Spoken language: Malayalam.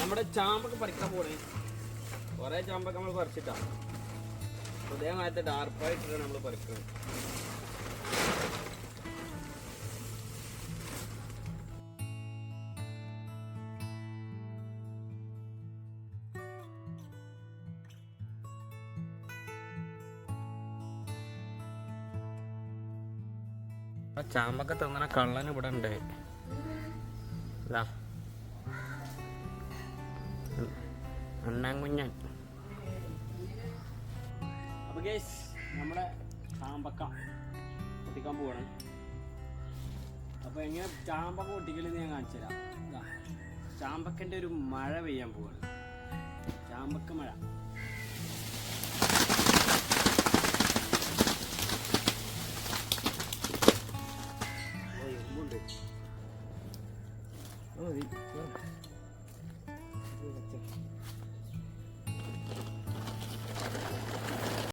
നമ്മുടെ ചാമ്പൊക്കെ പറിക്കാൻ പോണേ. കുറേ ചാമ്പൊക്കെ നമ്മൾ പറിച്ചിട്ടാണ് അതേമാതിരത്തെ ഡാർപ്പായിട്ടാണ് നമ്മൾ പറിക്കുന്നത് ചാമ്പൊക്കെ തിന്നണ കള്ളൻ ഇവിടെ ഉണ്ട്. ഇതാ അണ്ണാങ്കുഞ്ഞൻ അപ്പൊ ഗേസ് നമ്മുടെ ചാമ്പക്ക പൊട്ടിക്കാൻ പോവാണ്. അപ്പൊ എങ്ങനെ ചാമ്പക്ക പൊട്ടിക്കലെന്ന് ഞാൻ കാണിച്ചു തരാം. ചാമ്പക്കന്റെ ചാമ്പക്കന്റെ ഒരു മഴ പെയ്യാൻ പോവാണ്. ചാമ്പക്ക മഴ. മതി.